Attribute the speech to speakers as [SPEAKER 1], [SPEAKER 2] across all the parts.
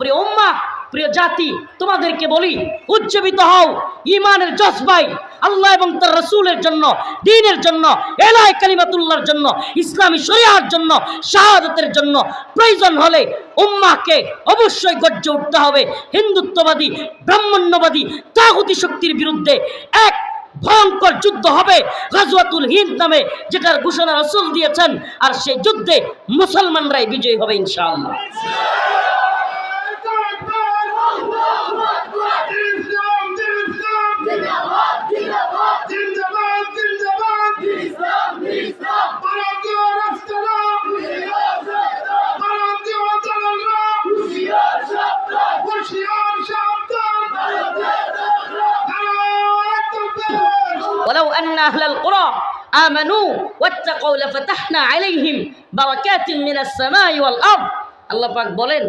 [SPEAKER 1] প্রিয় উম্মা, প্রিয় জাতি, তোমাদেরকে বলি, উজ্জীবিত হও ইমানের জজবাই আল্লাহ এবং তার রসুলের জন্য দিনের জন্য, এলাই কালিমাতুল্লাহর জন্য, ইসলামী শরিয়ার জন্য, শাহাদতের জন্য। প্রয়োজন হলে উম্মাকে অবশ্যই গর্জে উঠতে হবে। হিন্দুত্ববাদী, ব্রাহ্মণ্যবাদী, তাগুতি শক্তির বিরুদ্ধে এক ভয়ঙ্কর যুদ্ধ হবে গাজওয়াতুল হিন্দ নামে, যেটার ঘোষণা রসুল দিয়েছেন, আর সেই যুদ্ধে মুসলমানরাই বিজয়ী হবে ইনশাআল্লাহ। أن أهل القرى آمنوا واتقوا لفتحنا عليهم بركات من السماء والأرض আল্লাহ পাক বলেন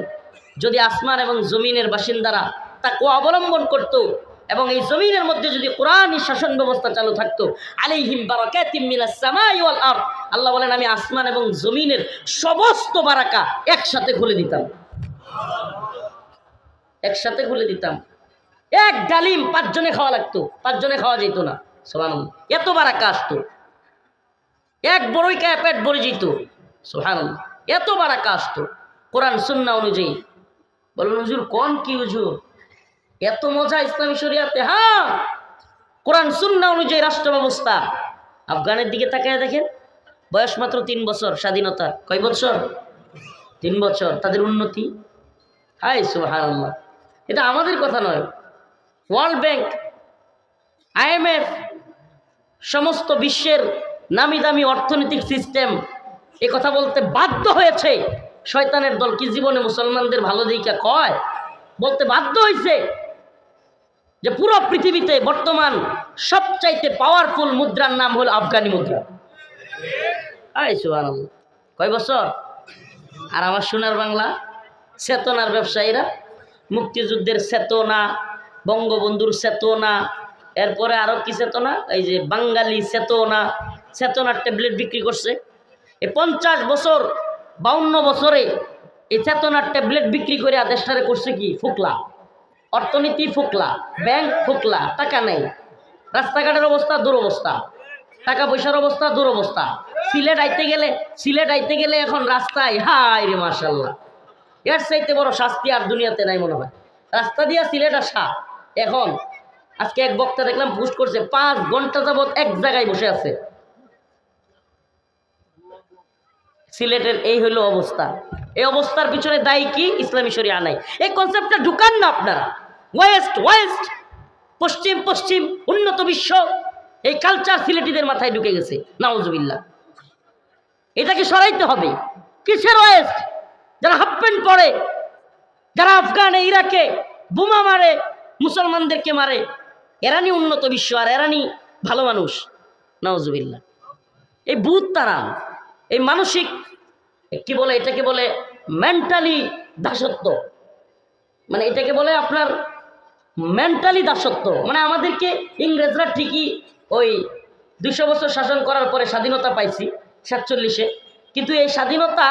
[SPEAKER 1] যদি আসমান এবং জমিনের বাসিন্দারা তাকে অবলম্বন করত এবং এই জমিনের মধ্যে যদি কোরআন শাসন ব্যবস্থা চালু থাকতো আলাইহিম বারাকাতিম মিনাস সামাই ওয়াল আরদ আল্লাহ বলেন আমি আসমান এবং জমিনের সমস্ত বারাকা একসাথে খুলে দিতাম একসাথে খুলে দিতাম এক ডালিম পাঁচজনে খাওয়া লাগতো পাঁচজনে খাওয়া যেত না সোহান এত বারাকা আসতো এক বড়ই খায় পেট ভরে যেত। সোহান এত বারাকা আসতো কোরআন সুন্না অনুযায়ী। বলুন হুজুর, কোন কি হুজুর? এত মজা ইসলামী শরিয়াতে হ্যাঁ? কোরআন সুন্না অনুযায়ী রাষ্ট্র ব্যবস্থা। আফগানের দিকে তাকায় দেখেন, বয়স মাত্র তিন বছর স্বাধীনতার কয় বছর? তিন বছর, তাদের উন্নতি। হাই সুহান এটা আমাদের কথা নয়। ওয়ার্ল্ড ব্যাংক আইএমএফ সমস্ত বিশ্বের নামি দামি অর্থনৈতিক সিস্টেম এ কথা বলতে বাধ্য হয়েছে। শয়তানের দল কি জীবনে মুসলমানদের ভালো দিকা কয়? বলতে বাধ্য হয়েছে যে পুরো পৃথিবীতে বর্তমান সবচাইতে পাওয়ারফুল মুদ্রার নাম হল আফগানি মুদ্রা। কয় বছর? আর আমার সোনার বাংলা? চেতনার ব্যবসায়ীরা, মুক্তিযুদ্ধের চেতনা, বঙ্গবন্ধুর চেতনা এরপরে আরও কি চেতনা? এই যে বাঙালি চেতনা। চেতনার ট্যাবলেট বিক্রি করছে। এই পঞ্চাশ বছর, বাউন্ন বছরে এই চেতনার ট্যাবলেট বিক্রি করে আদেশটারে করছে কি? ফুকলা। অর্থনীতি ফুকলা, ব্যাংক ফুকলা, টাকা নেই। রাস্তাঘাটের অবস্থা দুরবস্থা। টাকা পয়সার অবস্থা দুরবস্থা। সিলেট আইতে গেলে, সিলেট আইতে গেলে এখন রাস্তায় হাই রে মার্শাল্লাহ এর চাইতে বড় শাস্তি আর দুনিয়াতে নাই মনে হয়। রাস্তা দিয়া সিলেট আসা, এখন আজকে এক বক্তা দেখলাম পোস্ট করছে, পাঁচ ঘণ্টা যাবত এক জায়গায় বসে আছে। সিলেটের এই হলো অবস্থা। এই অবস্থার পিছনে দায়ী কি? ইসলামী শরিয়া নাই। এই কনসেপ্টটা ঢুকান না আপনারা। ওয়েস্ট ওয়েস্ট পশ্চিম পশ্চিম, উন্নত বিশ্ব, এই কালচার সিলেটিদের মাথায় ঢুকে গেছে। নাউজুবিল্লাহ। এটাকে সরাইতে হবে। কিসের ওয়েস্ট যারা হাফ প্যান্ট পরে, যারা আফগানে, ইরাকে, বোমা মারে, মুসলমানদেরকে মারে এরানি উন্নত বিশ্ব আর এরানি ভালো মানুষ। নওয়াজুবিল্লাহ এই বুথ তারা, এই মানসিক, কি বলে, এটাকে বলে মেন্টালি দাসত্ব। মানে এটাকে বলে আপনার মেন্টালি দাসত্ব। মানে আমাদেরকে ইংরেজরা ঠিকই ওই দুশো বছর শাসন করার পরে স্বাধীনতা পাইছি, সাতচল্লিশে। কিন্তু এই স্বাধীনতা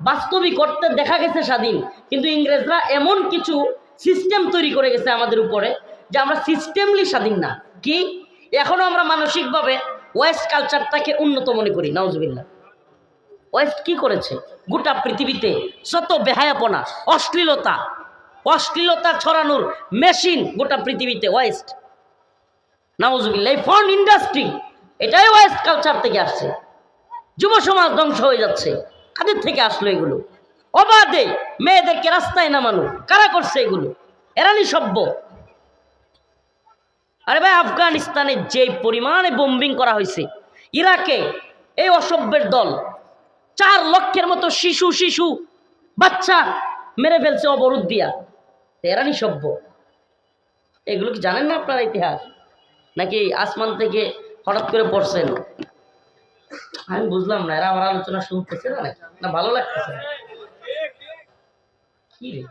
[SPEAKER 1] বাস্তবিক করতে দেখা গেছে স্বাধীন। কিন্তু ইংরেজরা এমন কিছু সিস্টেম তৈরি করে গেছে আমাদের উপরে যে আমরা সিস্টেমলি স্বাধীন না। কি? এখনও আমরা মানসিকভাবে ওয়েস্ট কালচারটাকে উন্নত মনে করি নাউজবিল্লা ওয়েস্ট কি করেছে? গোটা পৃথিবীতে শত বেহায়াপনা, অশ্লীলতা অশ্লীলতা ছড়ানোর মেশিন গোটা পৃথিবীতে ওয়েস্ট নাউজবিল্লা এই ফর্ন ইন্ডাস্ট্রি এটাই ওয়েস্ট কালচার থেকে আসছে। যুব সমাজ ধ্বংস হয়ে যাচ্ছে। কাদের থেকে আসলো এগুলো? অবাধে মেয়েদেরকে রাস্তায় নামানো। কারা করছে এগুলো? এরানি সভ্য। আরে ভাই, আফগানিস্তানে যে পরিমাণে বোম্বিং করা হয়েছে, ইরাকে এই অসভ্যের দল, চার লক্ষের মতো শিশু শিশু বাচ্চা মেরে ফেলছে অবরোধ দিয়া। এরানি সভ্য। এগুলো কি জানেন না আপনারা ইতিহাস? নাকি আসমান থেকে হঠাৎ করে পড়ছেন? আমি বুঝলাম না, এরা আমার আলোচনা শুনতেছে না? না, ভালো লাগতেছে কি রে?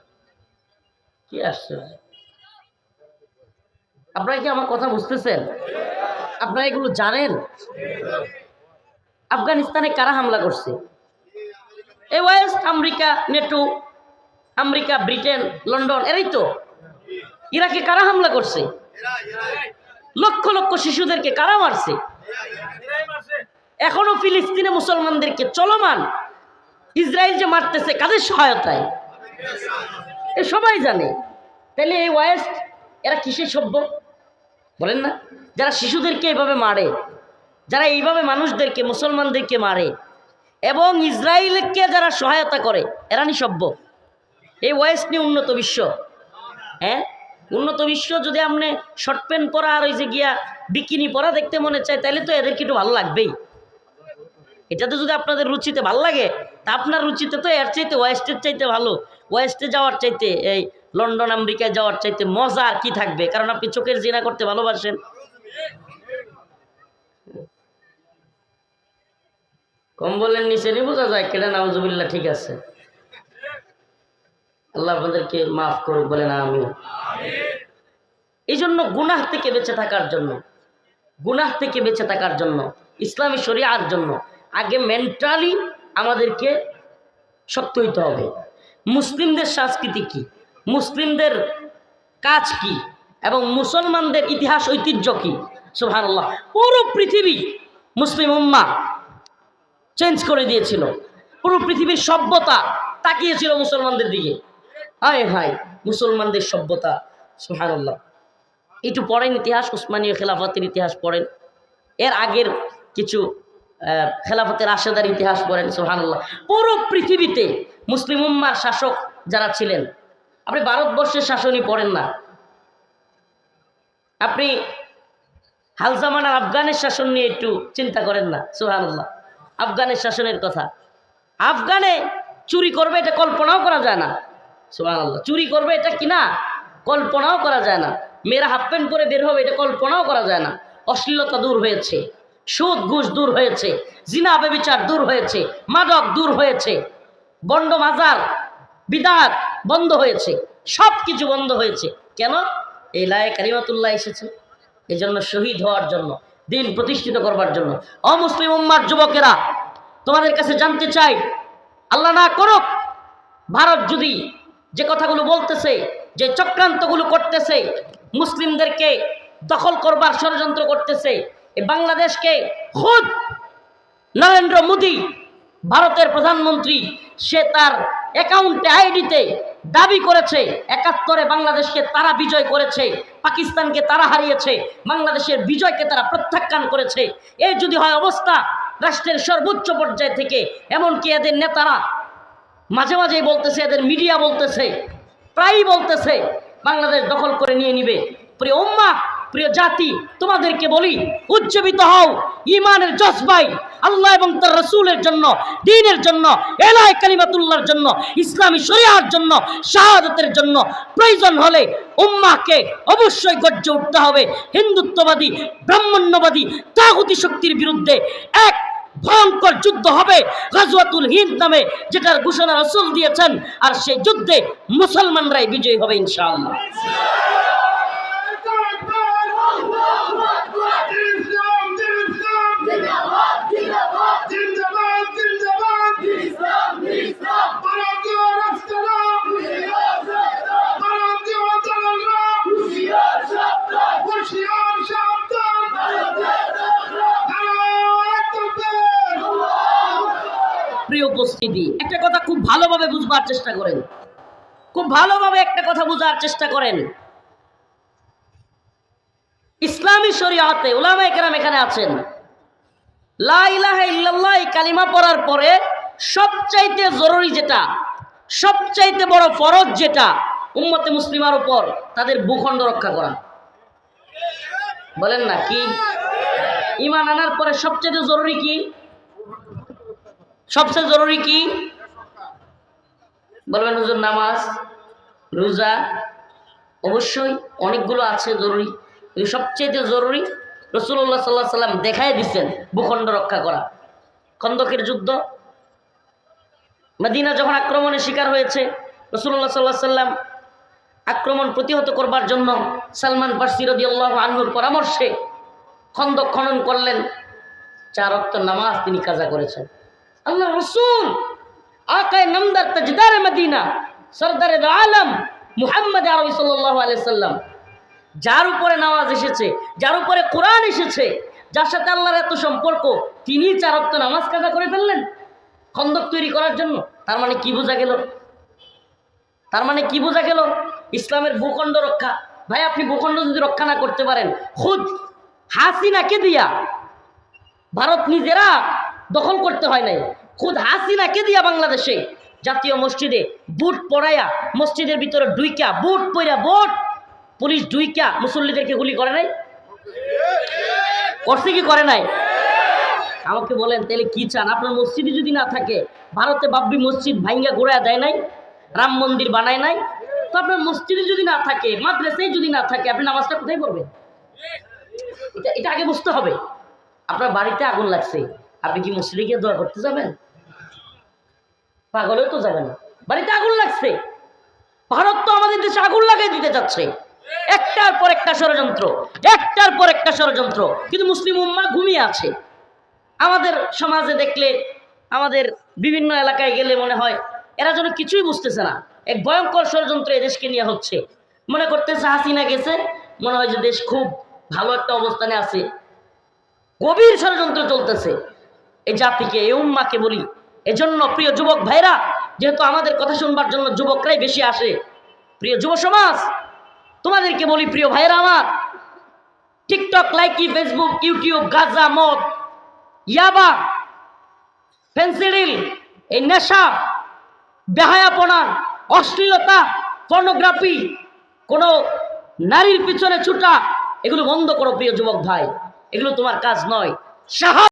[SPEAKER 1] কি আসছে আপনারা কি আমার কথা বুঝতেছেন? আপনারা এগুলো জানেন? আফগানিস্তানে কারা হামলা করছে? এ west America, NATO, America, Britain, London, এরাই তো। ইরাকে কারা হামলা করছে? লক্ষ লক্ষ শিশুদেরকে কারা মারছে? এখনও ফিলিস্তিনে মুসলমানদেরকে চলমান। ইসরায়েল যে মারতেছে, কাদের সহায়তায়? এ সবাই জানে। তাহলে এই ওয়েস্ট, এরা কিসের সভ্য? বলেন না? যারা শিশুদেরকে এইভাবে মারে, যারা এইভাবে মানুষদেরকে, মুসলমানদেরকে মারে, এবং ইসরায়েলকে যারা সহায়তা করে, এরা নি সভ্য এই ওয়েস্ট নিয়ে উন্নত বিশ্ব। হ্যাঁ? উন্নত বিশ্ব যদি আপনি শর্ট প্যান্ট পরা আর ওই যে গিয়া বিকিনি পরা দেখতে মনে চায়, তাহলে তো এদেরকে একটু ভালো লাগবেই। এটাতে যদি আপনাদের রুচিতে ভালো লাগে, তা আপনার রুচিতে তো এর চাইতে ওয়েস্টের চাইতে ভালো। ওয়েস্টে যাওয়ার চাইতে এই লন্ডন, আমেরিকায় যাওয়ার চাইতে মজা আর কি থাকবে? কারণ আপনি চোখের জিনা করতে ভালোবাসেন। কম্বলের নিচে নি বোঝা যায়? কেটে নাউজুবিল্লা ঠিক আছে। আল্লাহ আপনাদেরকে মাফ করুক, বলেন আমি এই জন্য গুনাহ থেকে বেঁচে থাকার জন্য, গুনাহ থেকে বেঁচে থাকার জন্য, ইসলামী শরিয়ার জন্য আগে মেন্টালি আমাদেরকে শক্ত হইতে হবে। মুসলিমদের সংস্কৃতি কি? মুসলিমদের কাজ কি এবং মুসলমানদের ইতিহাস ঐতিহ্য কি? সুবহানাল্লাহ। পুরো পৃথিবী মুসলিম উম্মা চেঞ্জ করে দিয়েছিল। পুরো পৃথিবীর সভ্যতা তাকিয়েছিল মুসলমানদের দিকে। হায় হায়, মুসলমানদের সভ্যতা সুহানুল্লাহ একটু পড়েন ইতিহাস, উসমানীয় খেলাফতের ইতিহাস পড়েন। এর আগের কিছু খেলাফতের আশেদার ইতিহাস পড়েন সুহানুল্লাহ পুরো পৃথিবীতে মুসলিম উম্মার শাসক যারা ছিলেন আপনি ভারতবর্ষের শাসনই পড়েন না। আপনি হালজামান আর আফগানের শাসন নিয়ে একটু চিন্তা করেন না সুহানুল্লাহ আফগানের শাসনের কথা। আফগানে চুরি করবে এটা কল্পনাও করা যায় না সুহানুল্লাহ চুরি করবে এটা কিনা কল্পনাও করা যায় না। মেয়েরা হাফ প্যান্ট পরে বের হবে এটা কল্পনাও করা যায় না। অশ্লীলতা দূর হয়েছে, সুদ ঘুষ দূর হয়েছে, জিনা বেবিচার দূর হয়েছে, মাদক দূর হয়েছে, বন্ড মাজার, বিদাত বন্ধ হয়েছে সব কিছু বন্ধ হয়েছে। কেন? এই লায়ে কারিমাতুল্লাহ এসেছে। এই জন্য শহীদ হওয়ার জন্য, দিন প্রতিষ্ঠিত করবার জন্য। অমুসলিম উম্মার যুবকেরা, তোমাদের কাছে জানতে চাই, আল্লাহ না করুক, ভারত যদি যে কথাগুলো বলতেছে, যে চক্রান্তগুলো করতেছে, মুসলিমদেরকে দখল করবার ষড়যন্ত্র করতেছে এই বাংলাদেশকে খুদ নরেন্দ্র মোদী, ভারতের প্রধানমন্ত্রী, সে তার অ্যাকাউন্টে আইডিতে দাবি করেছে, একাত্তরে বাংলাদেশকে তারা বিজয় করেছে, পাকিস্তানকে তারা হারিয়েছে, বাংলাদেশের বিজয়কে তারা প্রত্যাখ্যান করেছে। এই যদি হয় অবস্থা, রাষ্ট্রের সর্বোচ্চ পর্যায় থেকে, এমনকি এদের নেতারা মাঝে মাঝেই বলতেছে, এদের মিডিয়া বলতেছে, প্রায়ই বলতেছে, বাংলাদেশ দখল করে নিয়ে নিবে। প্রিয় উম্মা প্রিয় জাতি, তোমাদেরকে বলি, উজ্জীবিত হও ইমানের জজবাই আল্লাহ এবং তার রসুলের জন্য, দিনের জন্য, এলাই কালিমাতুল্লাহর জন্য, ইসলামী শরিয়ার জন্য, শাহাদতের জন্য। প্রয়োজন হলে উম্মাকে অবশ্যই গর্জে উঠতে হবে। হিন্দুত্ববাদী, ব্রাহ্মণ্যবাদী, তাগুতি শক্তির বিরুদ্ধে এক ভয়ঙ্কর যুদ্ধ হবে গাজওয়াতুল হিন্দ নামে, যেটার ঘোষণা রসুল দিয়েছেন, আর সেই যুদ্ধে মুসলমানরাই বিজয়ী হবে ইনশাআল্লাহ। প্রিয় উপস্থিতি, একটা কথা খুব ভালোভাবে বুঝবার চেষ্টা করেন। খুব ভালোভাবে একটা কথা বোঝার চেষ্টা করেন। ইসলামী শরীয়তে উলামা একরাম এখানে আছেন। লা ইলাহা ইল্লাল্লাহ এই কালিমা পড়ার পরে সবচাইতে জরুরি যেটা, সবচাইতে বড় ফরজ যেটা উম্মতে মুসলিমার উপর, তাদের ভূখণ্ড রক্ষা করা। বলেন না, কি? ইমান আনার পরে সবচেয়ে জরুরি কি? সবচেয়ে জরুরি কি? বলবেন, হুজুর, নামাজ, রোজা, অবশ্যই অনেকগুলো আছে জরুরি। সবচেয়ে জরুরি রসুল্লাহ সাল্লাহ সাল্লাম দেখাই দিচ্ছেন ভূখণ্ড রক্ষা করা। খন্দকের যুদ্ধ। মদিনা যখন আক্রমণের শিকার হয়েছে রসুল্লাহ সাল্লাহ সাল্লাম আক্রমণ প্রতিহত করবার জন্য সালমান ফার্সি রদি আল্লাহ আনহুর পরামর্শে খন্দক খনন করলেন। চার অক্ত নামাজ তিনি কাজা করেছেন। আল্লাহ রসুল আকায় নামদার তাজদারে মদিনা, সরদারে আলম মুহাম্মদ আরবি সাল্লাহ আলাইসাল্লাম যার উপরে নামাজ এসেছে, যার উপরে কোরআন এসেছে, যার সাথে আল্লাহর এত সম্পর্ক, তিনি চারত্ব নামাজ কাজা করে ফেললেন। খন্দক তৈরি করার জন্য, তার মানে কি বোঝা গেল? তার মানে কি বোঝা গেল? ইসলামের ভূখণ্ড রক্ষা। ভাই, আপনি ভূখণ্ড যদি রক্ষা না করতে পারেন, খুদ হাসিনাকে দিয়া ভারত নিজেরা দখল করতে হয় নাই। খুদ হাসিনাকে দিয়া বাংলাদেশে? জাতীয় মসজিদে বুট পরাইয়া মসজিদের ভিতরে ডুইকা বুট পইরা বুট। পুলিশ ডুইকা মুসল্লিদেরকে গুলি করে নাই? করছে কি করে নাই? আমাকে বলেন, তাহলে কি চান? আপনার মসজিদে যদি না থাকে, ভারতে বাব্বি মসজিদ ভাঙ্গা ঘোরা দেয় নাই? রাম মন্দির বানায় নাই? তো আপনার মসজিদে যদি না থাকে, মাদ্রাসায় যদি না থাকে, আপনি নামাজটা কোথায় পড়বেন? এটা এটা আগে বুঝতে হবে। আপনার বাড়িতে আগুন লাগছে। আপনি কি গিয়ে দোয়া করতে যাবেন? পাগলেও তো যাবে না। বাড়িতে আগুন লাগছে। ভারত তো আমাদের দেশে আগুন লাগাই দিতে যাচ্ছে। একটার পর একটা ষড়যন্ত্র, একটার পর একটা ষড়যন্ত্র। কিন্তু মুসলিম উম্মা ঘুমিয়ে আছে। আমাদের সমাজে দেখলে, আমাদের বিভিন্ন এলাকায় গেলে মনে হয়, এরা যেন কিছুই বুঝতেছে না। এক ভয়ঙ্কর ষড়যন্ত্র এদেশকে নিয়ে হচ্ছে। মনে করতেছে হাসিনা গেছে, মনে হয় যে দেশ খুব ভালো একটা অবস্থানে আছে। গভীর ষড়যন্ত্র চলতেছে। এই জাতিকে, এই উম্মাকে বলি। এজন্য প্রিয় যুবক ভাইরা, যেহেতু আমাদের কথা শুনবার জন্য যুবকরাই বেশি আসে, প্রিয় যুব সমাজ, তোমাদেরকে বলি প্রিয় ভাইরা আমার, টিকটক, লাইকি, ফেসবুক, ইউটিউব, গাজা, মদ, ইয়াবা ফেন্সিডিল এই নেশা, বেহায়াপনা, অশ্লীলতা, পর্নোগ্রাফি, কোনো নারীর পিছনে ছুটা, এগুলো বন্ধ করো প্রিয় যুবক ভাই। এগুলো তোমার কাজ নয়। সাহা